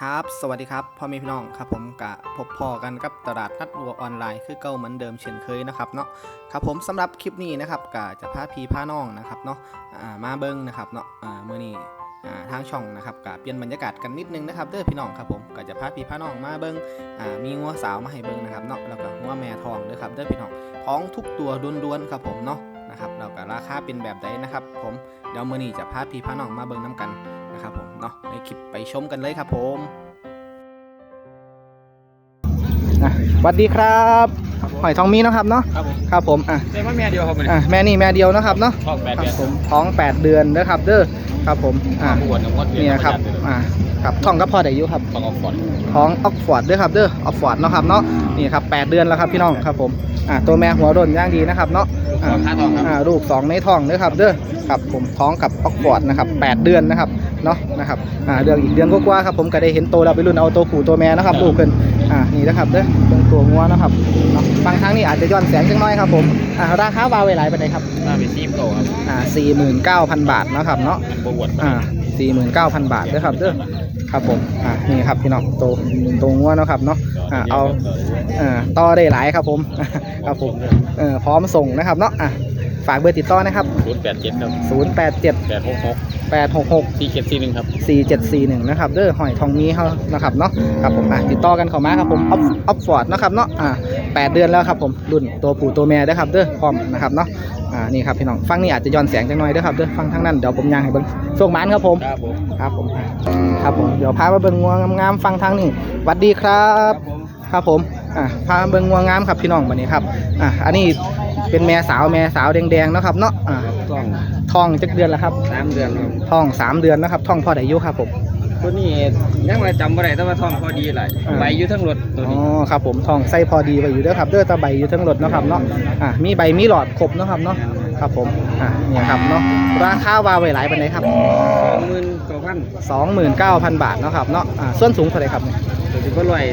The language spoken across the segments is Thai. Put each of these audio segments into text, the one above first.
ครับ สวัสดีครับพ่อแม่พี่น้องครับผมกะพบพ่อกันกับตลาดนัดวัวออนไลน์คือเก่าเหมือนเดิมเช่นเคยนะครับเนาะครับผมสำหรับคลิปนี้นะครับกะจะพาพี่พาน้องนะครับเนาะมาเบิ้งนะครับเนาะอ่ามื่อนี้ทางช่องนะครับกะเปลี่ยนบรรยากาศกันนิดนึงนะครับเด้อพี่น้องครับผมกะจะพาพี่พาน้องมาเบิ้งมีงัวสาวมาให้เบิ้งนะครับเนาะแล้วก็งัวแม่ทองด้อครับเด้อพี่น้องท้องทุกตัวล้วนๆครับผมเนาะนะครับแล้วก็ราคาเป็นแบบใดนะครับ ผมเดี๋ยวมื่อนี้จะพาพี่พาน้องมาเบิ้งน้กัน นะครับผมเนาะในคลิปไปชมกันเลยครับผมอะสวัสดีครับหอยทองมีเนาะครับเนาะครับผมครับผมอะได้มาแม่เดียวครับมันอะแม่นี่แม่เดียวนะครับเนาะท้องแปดครัเดืบอนผมท้อง 8 เดือนนะครับเด้อครับผมอะปวดกับมดเดือนเนี่ยครับอะครับท้องก็พอได้อยู่ครับ ต้องออกก่อนท้องออกฟอร์ดเด้อครับเด้อออกฟอร์ดเนาะครับเนาะนี่ครับ8เดือนแล้วครับพี่น้องครับผมอะตัวแม่หัวร่นย่างดีนะครับเนาะขอค่าทองครับอ่าลูก2ในท้องเด้อครับเด้อครับผมท้องกับออกฟอร์ดนะครับ8เดือนนะครับ เนาะนะครับอ่าเดือนอีกเดือนกว่าๆครับผมก็ได้เห็นโตแล้วไปรุ่นเอาตัวผู้ตัวแม่นะครับลูกเพิ่นอ่านี่นะครับเด้อเป็นตัวงัวนะครับเนาะบางครั้งนี่อาจจะย้อนแสงจังน้อยครับผมอ่าราคาวาไว้หลายปานใดครับหน้าไปซีมโตครับอ่า49,000บาทนะครับเนาะปวดอ่า49,000บาทเด้อครับเด้อครับผมอ่านี่ครับพี่น้องโตโตงัวเนาะครับเนาะอ่าเอาเอ่อต่อได้หลายครับผมครับผมเอ่อพร้อมส่งนะครับเนาะอะฝากเบอร์ติดต่อนะครับศูนย์แปดเจ็ดครับ087 แปดหกหก866สี่เจ็ดสี่หนึ่งครับ4741นะครับเด้อหอยทองมีเขานะครับเนาะครับผมอะติดต่อกันเข้ามาครับผมออฟออฟฟอร์ดนะครับเนาะอ่าแปดเดือนแล้วครับผมรุ่นตัวผู้ตัวแม่เด้อครับเด้อพร้อมนะครับเนาะอ่านี่ครับพี่น้องฟังนี่อาจจะย้อนแสงจังหน่อยเด้อครับเด้อฟังทั้งนั้นเดี๋ยวผมย่างให้เบิ่งส่งหมานครับผมครับผมครับผมอะครับผมเดี๋ยวพามาเบิ่งงัวงามๆฟังทางนี่หวัดดีครับ ครับผมอะพามาเบิ่งงัวงามครับพี่น้องวันนี้ครับอะอันนี้เป็นแม่สาวแม่สาวแดงๆเนาะครับเนาะอ่าท้อง ท้องจักเดือนแล้วครับสามเดือนครับท้องสามเดือนนะครับท้องพอได้อายุครับผม ตัวนี้ยังไม่จำไม่ได้แต่ว่าท้องพอดีเลยอ่า ใบอยู่ทั้งรถตัวอ๋อนี้ครับผมทองไส้พอดีไปอยู่เด้อครับเด้อตาใบอยู่ทั้งรถเนาะครับเนาะอะมีใบมีหลอดครบเนาะครับเนาะครับผมอะเนี่ยครับเนาะราคาวาไว้หลายปานใดครับ สองหมื่นเก้าพัน29,000 บาทเนาะครับเนาะอะส่วนสูงเท่าไหร่ครับเนี่ยตัวที่ก็ร้อย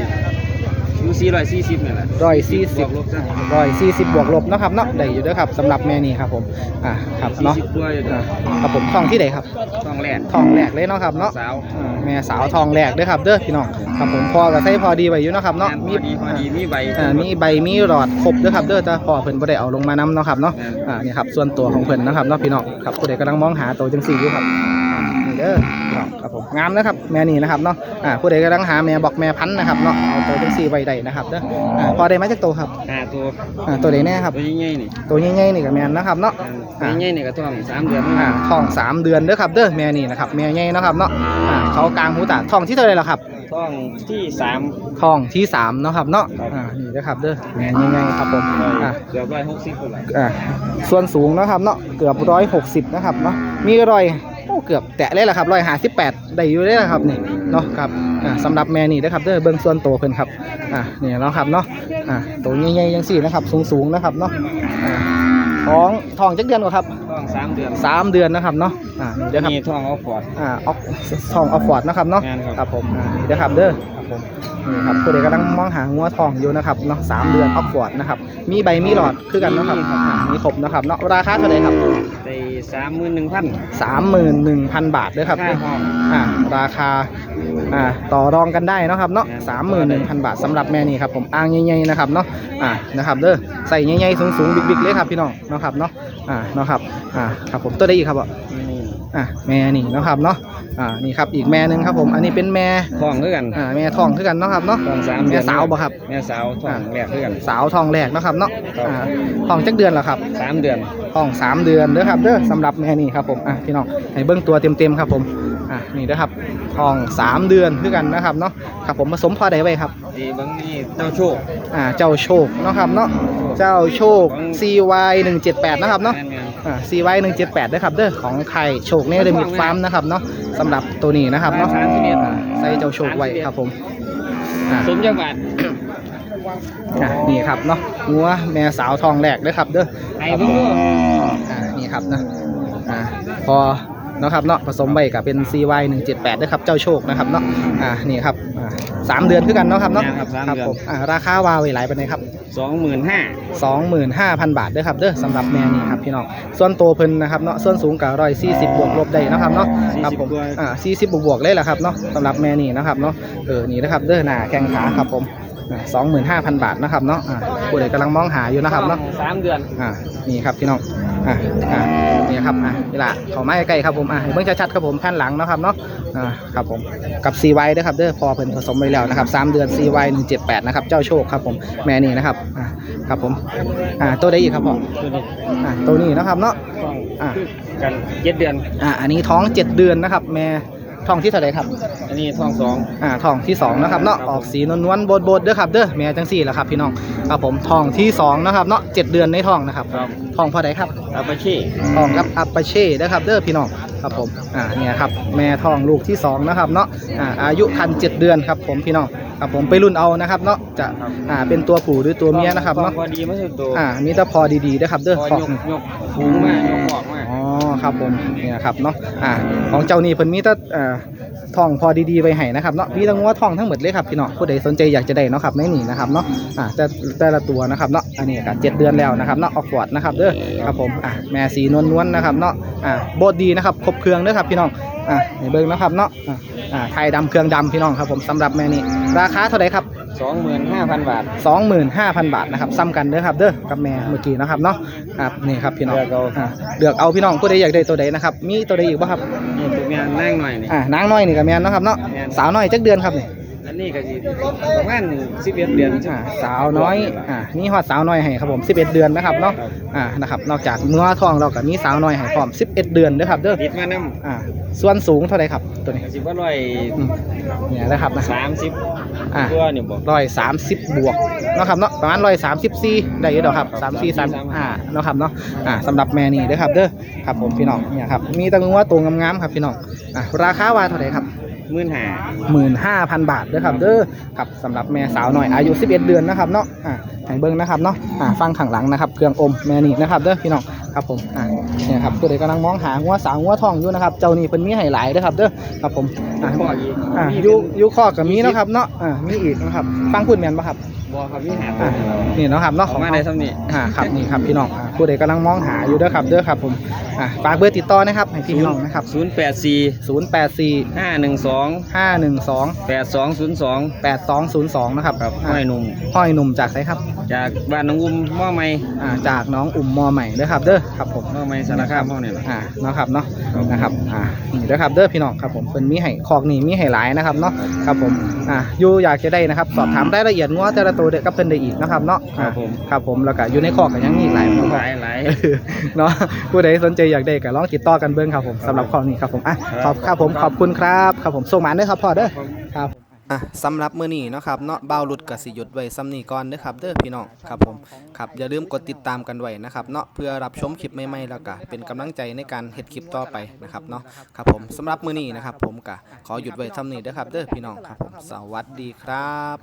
ยูซีร้อยสี่สิบนี่แหละร้อยสี่สิบวกลบจ้ะร้อยสี่สิบบวกลบเนาะครับเนาะได้อยู่เด้อครับสำหรับแม่นี่ครับผมอะครับสี่เนาะสิบตัวอยู่อะเด้อครับผมทองที่ไหนครับท้องแรกทองแรกเลยเนาะครับเนาะสาวอ่าแม่สาวทองแรกเด้อครับเด้อพี่น้องครับผมพอกับไส้พอดีไปอยู่เนาะครับเนาะพอดีพอดีมีใบ อ่ามีใบมีหลอดครบเด้อครับเด้อแต่พอเพิ่นบ่ได้เอาลงมานำเนาะครับเนาะแม่นอ่านี่ครับส่วนตัวของเพิ่นนะครับเนาะพี่น้องครับผู้ใดกำลังมองหาตัวจังซี่อยู่ครับอ่านี่ เด้อพี่น้องครับผมงามนะครับแม่นี่นะครับเนาะอ่าผู้ใดกำลังหาแม่บอกแม่พันธุ์นะครับเนาะเอาตัวจังซี่ไว้ได้นะครับเด้ออ่าพอได้มาจากตัวครับห้าตัวอ่าตัวใดแน่ครับตัวใหญ่ๆนี่ตัวใหญ่ๆนี่ก็แม่นนะครับเนาะตัวใหญ่ๆนี่ก็ท้องสามเดือนอ่าท้องสามเดือนเด้อครับเด้อแม่นี่นะครับแม่ใหญ่เนาะครับเนาะอ่าเขากลางหูตาท้องที่เท่าไหร่ล่ะครับท้องที่สามท้องที่สามเนาะครับเนาะครับอ่านี่นะครับเด้อแม่ใหญ่ๆครับผมอ่าเกือบร้อยหกสิบคนละอ่าส่วนสูงเนาะครับเนาะเกือบร้อยหกสิบนะครับเนาะมีรอยโอ้ เกือบแตะเลยแหละครับร้อยห้าสิบแปดได้อยู่เลยละครับนี่เนาะครับอ่าสำหรับแม่นี่นะครับเด้อเบื้องส่วนตัวเพิ่นครับอ่านี่เนาะครับเนาะอ่าตัวใหญ่ๆยังสี่นะครับ สูงๆนะครับเนาะอ่าท้องท้องจักเดือนกว่าครับท้องสามเดือนสามเดือนนะครับเนาะอ่านี่เด้อครับมีท้องออฟฟอร์ดอ่าออกทองออฟฟอร์ดนะครับเนาะงานครับครับผมอ่านี่นะครับเด้อครับผมนี่ครับผู้ใดกำลังมองหางัวทองอยู่นะครับเนาะสามเดือนออฟฟอร์ดนะครับมีใบมีหลอดคือกันเนาะครับอ่ามีครบนะครับเนาะราคาเท่าไหร่ครับได้ สามหมื่นหนึ่งพันสามหมื่นหนึ่งพันบาทเด้อครับค่าห้องอ่าราคาอ่าต่อรองกันได้เนาะครับเนาะแม่นสามหมื่นหนึ่งพันบาทสำหรับแม่นี่ครับผมอ่างใหญ่ๆนะครับเนาะอ่านะครับเด้อใส่ใหญ่ๆสูงๆบิ๊กๆเลยครับพี่น้องเนาะครับเนาะอ่าเนาะครับอ่าครับผมตัวได้อีกครับอะนี่อะแม่นี่เนาะครับเนาะ อ่านี่ครับอีกแม่หนึ่งครับผม อันนี้เป็นแม่ท้องคือกันอ่าแม่ทองคือกันเนาะครับเนาะท้องสามแม่สาวบ่ครับ แม่สาวท้องแรกคือกัน สาวทองแรกเนาะครับเนาะครับ อ่าทองจักเดือนแล้วครับสามเดือนทองสามเดือนเด้อครับเด้อสำหรับแม่นี่ครับผมอะพี่น้องให้เบิ้งตัวเต็มๆครับผมอะนี่เด้อครับทองสามเดือนคือกันนะครับเนาะครับผมผสมพอได้ไว้ครับดีบางนี่เจ้าโชค อ่าเจ้าโชคเนาะครับเนาะเจ้าโชค CY 178นะครับเนาะแม่ นอ่า CY 178ด้วยครับเด้อของไข่โชคเนี่ยเดมิดฟาร์มนะครับเนาะสำหรับตัวนี้นะครับเนาะสามสิบเอ็ดอ่าใส่เจ้าโชคไว้ครับผมอ่าสมจังหวัดอะนี่ครับเนาะงัวแม่สาวทองแหลกด้วยครับเด้อไอ้เพิ่งรู้อ่านี่ครับนะอ่าพอเนาะครับเนาะผสมไว้กับเป็น CY 178ด้วยครับเจ้าโชคนะครับเนาะอ่านี่ครับอ่าสามเดือนคือกันเนาะครับเนาะแม่นครับสามครับเดือน ผมอ่าราคาวาไว้หลายปานใดครับ สองหมื่นห้า25,000 บาทเด้อครับเด้อสำหรับแม่นี่ครับพี่น้องส่วนตัวเพิ่นนะครับเนาะส่วนสูงกับ140บวกลบได้เนาะครับเนาะครับผมอ่า40บวกบวกเลยแหละครับเนาะสำหรับแม่นี่นะครับเนาะเออนี่นะครับเด้อหน้าแข้งขาครับผมสองหมื่นห้าพันบาทนะครับเนาะอ่าผู้ใดกำลังมองหาอยู่นะครับเนาะ สามเดือน อ่านี่ครับพี่น้อง อ่าอ่านี่ครับอ่านี่ละเขามาใกล้ๆครับผมอ่าให้เบิ่งชัดๆครับผมแผ่นหลังเนาะครับเนาะอ่าครับผมกับ CY ด้วยครับเด้อพอเพิ่นผสมไว้แล้วนะครับ3เดือน CY 178นะครับเจ้าโชคครับผมแม่นี่นะครับอ่าครับผมอ่าตัวใดอีกครับพ่อตัวนี้อ่าตัวนี้นะครับเนาะต้องอ่าคือกันเจ็ดเดือนอ่าอันนี้ท้อง 7 เดือนนะครับ แม่ ท้องที่เท่าไหร่ครับ อันนี้ท้องสองอ่าท้องที่สองนะครับเนาะออกสีนวลๆโบดๆเด้อครับเด้อแม่จังสี่แหละครับพี่น้องครับผมท้องที่สองนะครับเนาะเจ็ดเดือนในท้องนะครับครับท้องพอใดครับอาปาเช่ท้องกับอัปปาเช่นะครับเด้อพี่น้องครับผมอ่าเนี่ยครับแม่ท้องลูกที่สองนะครับเนาะอ่าอายุคันเจ็ดเดือนครับผมพี่น้องครับผมไปรุ่นเอานะครับเนาะจะอ่าเป็นตัวผู้หรือตัวเมียนะครับเนาะพอดีไม่ใช่ตัวอ่ามีแต่พอดีๆนะครับเด้อพอขอกยกยกฟูงมากยกออกมากอ๋อ ครับผมเนี่ยครับเนาะอ่าของเจ้านี่เพิ่นมีแต่อ่าทองพอดีๆไปให้นะครับเนาะมีแตั้งว่าทองทั้งหมดเลยครับพี่น้องผู้ใดสนใจอยากจะได้เนาะครับในนี่นะครับเนาะอ่าแต่แต่ละตัวนะครับเนาะอันนี้ก็เจ็ดเดือนแล้วนะครับเนาะออกฟอร์ดนะครับเด้อครับผมอ่าแม่สีนวลๆนะครับเนาะอ่าโบดดีนะครับครบเครื่องเด้อครับพี่น้องอ่าในเบิ้งนะครับเนาะอ่าอ่าไทยดำเครื่องดำพี่น้องครับผมสำหรับแม่นี่ราคาเท่าไหร่ครับ สองหมื่นห้าพันบาท25,000 บาทนะครับซ้ำกันเด้อครับเด้อกับแม่เมื่อกี้นะครับเนาะครับนี่ครับพี่น้องเลือกเอาอ่าเลือกเอาพี่น้องผู้ใดอยากได้ตัวใดนะครับมีตัวใดอีกบ่ครับนี่ตัวเมียนั่งหน่อยนี่ อ่านางน้อยนี่ก็แม่นเนาะครับเนาะแม่น สาวน้อยจักเดือนครับนี่อันนี้ก็สิประมาณสิบเอ็ดเดือนอ่าสาวน้อยอ่านี่ฮอดสาวน้อยให้ครับผม 11 เดือนนะครับเนาะครับอ่านะครับนอกจากเนื้อทองเราก็มีสาวน้อยให้พร้อม 11 เดือนเด้อครับเด้อติดมาน้อ่าส่วนสูงเท่าไหร่ครับตัวนี้ำสิบว่าร้อยอืมเนี่ยนะครับนะ สามสิบ อ่าตัวนี่บอกร้อยสามสิบบวกเนาะครับเนาะประมาณร้อยสามสิบสี่ได้อยู่ดอกครับครัสามบสี่สาม34อ่าเนาะครับเนาะอ่าสำหรับแม่นี่เด้อครับเด้อครับผมพี่น้องเนี่ยครับมีแตังว่าตัวงามๆครับพี่น้องอ่าราคาว่าเท่าไหร่ครับห มื่นห้าหมื่นห้าพันบาทเด้อครับเด้อครับสำหรับแม่สาวหน่อยอายุ 11 เดือนนะครับเนาะอ่าให้เบิ้งนะครับเนาะอ่าฟังข้างหลังนะครับเครื่องอมแม่นี่นะครับเด้อพี่น้องครับผมอ่าเนี่ยครับผู้ใดกำลังมองหางัวสาวงัวทองอยู่นะครับเจ้านี่เพิ่นมีให้หลายเด้อครับเด้อครับผมอ่าข้ออีกอ่ามียูยูคอกกับมีเนาะครับเนาะอ่ามีอีกนะครับฟังพูดแม่นปะครับบอครับมีหาอ่านี่เนาะครับเนาะขขอองงมาเฮาได้ซ้ำนี่อ่าครับนี่ครับพี่น้องอ่าผู้ใดกำลังมองหาอยู่เด้อครับเด้อครับผม อ่าฝากเบอร์ติดต่อนะครับให้พี่น้องนะครับ ศูนย์แปดสี่084 ห้าหนึ่งสอง512 แปดสองศูนย์สอง8202 นะครับครับอ่าห้อยหนุ่ม ห้อยหนุ่มจากไสครับจากบ้านหน้องอุ้มหม้อไม้อ่าจากน้องอุ่มมอใหม่เด้อครับเด้อครับผมหม้อไม้สารคามหม้อนี่แหละ อ่าเนาะครับเนาะครับ นะครับอ่านี่เด้อครับเด้อพี่น้องครับผมเพิ่นมีให้คอกนี่มีให้หลายนะครับเนาะครับผมอ่าอยู่อยากจะได้นะครับ สอบถามรายละเอียดงัวแต่ละตัวเด้อกับเพิ่นได้อีกนะครับเนาะครัอ่าบผมครับผมแล้วก็อยู่ในคอกก็ยังมีอีกหลายหคลายหลาย เนาะผู้ใดสนใจอยากได้ก็ลองติดต่อกันเบิ่งครับผมสำหรับข้อนี้ครับผมอะขอบครับผมขอบคุณครับครับผมส่งหมาเด้อครับพ่อเด้อครับอะสำหรับมื้อนี้เนาะครับเนาะบ่าวหลุดก็สิหยุดไว้ซ้ำนี้ก่อนเด้อครับเด้อพี่น้องครับผมครับอย่าลืมกดติดตามกันไว้นะครับเนาะเพื่อรับชมคลิปใหม่ๆแล้วก็เป็นกำลังใจในการเฮ็ดคลิปต่อไปนะครับเนาะครับผมสำหรับมื้อนี้นะครับผมก็ขอหยุดไว้ซ้ำนี้เด้อครับเด้อพี่น้องครับผมสวัสดีครับ